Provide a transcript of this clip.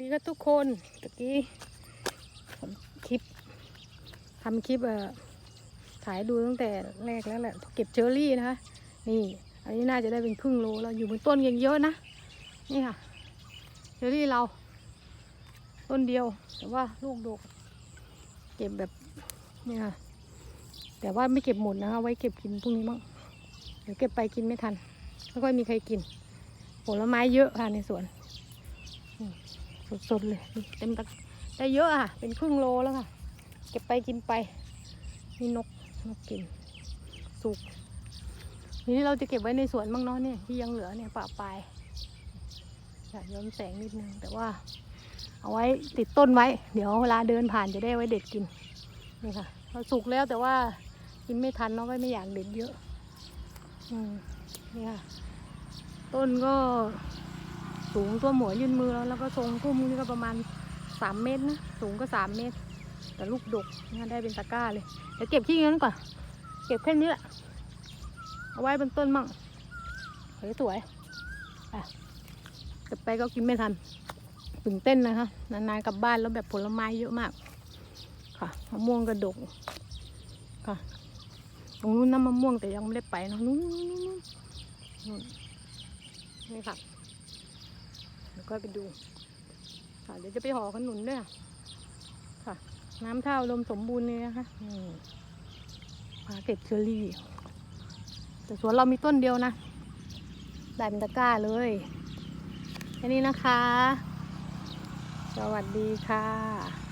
นี่ก็ทุกคนตะกี้ทำคลิปทำคลิปเอ่อถ่ายดูตั้งแต่แรกแล้วแหละเก็บเชอร์รี่นะคะ นี่ อันนี้น่าจะได้เป็นครึ่งโลแล้วอยู่บนต้นยังเยอะนะ นี่ค่ะ เชอร์รี่เรา ต้นเดียว แต่ว่าลูกดก เก็บแบบนี่ค่ะ แต่ว่าไม่เก็บหมดนะคะ ไว้เก็บกินพรุ่งนี้มั้งเดี๋ยวเก็บไปกินไม่ทันไม่ค่อยมีใครกิน ผลไม้เยอะค่ะในสวน สดๆเลยนี่เต็มตะได้เยอะอะ เป็นครึ่งโลแล้วค่ะ เก็บไปกินไปนี่นกนกกิน สุกทีนี้เราจะเก็บไว้ในสวนบ้างเนาะเนี่ยที่ยังเหลือเนี่ยป่าปลายอยากย้อมแสงนิดนึง แต่ว่าเอาไว้ติดต้นไว้ เดี๋ยวเวลาเดินผ่านจะได้ไว้เด็ดกินนี่ค่ะเราสุกแล้วแต่ว่ากินไม่ทันเนาะก็ไม่อยากเด็ดเยอะ อืมนี่ค่ะ ต้นก็ สูงตัวหมวยยืนมือแล้วแล้วก็ทรงพุ่มนี่ก็ประมาณสามเมตรนะสูงก็สามเมตร แต่ลูกดกนได้เป็นตะกร้าเลยเดี๋ยวเก็บที่นั้นก่อน เก็บแค่นี้แหละเอาไว้บนต้นมั่งสวยๆอะเก็บไปก็กินไม่ทันตื่นเต้นนะคะนานๆกลับบ้านแล้วแบบผลไม้เยอะมาก ค่ะมะม่วงกระดกค่ะตรงนู้นน้ำมะม่วงแต่ยังไม่ได้ไปเนะนู้นนู้นนู้นนู้นนี่ค่ะ ดี๋ยวก็ไปดู ค่ะ เดี๋ยวจะไปห่อขนุนด้วยค่ะ น้ำเท่าลมสมบูรณ์เลยนะคะนี่ปลาเก็บเชอรี่ แต่สวนเรามีต้นเดียวนะได้เป็นตะกร้าเลยแค่นี้นะคะ สวัสดีค่ะ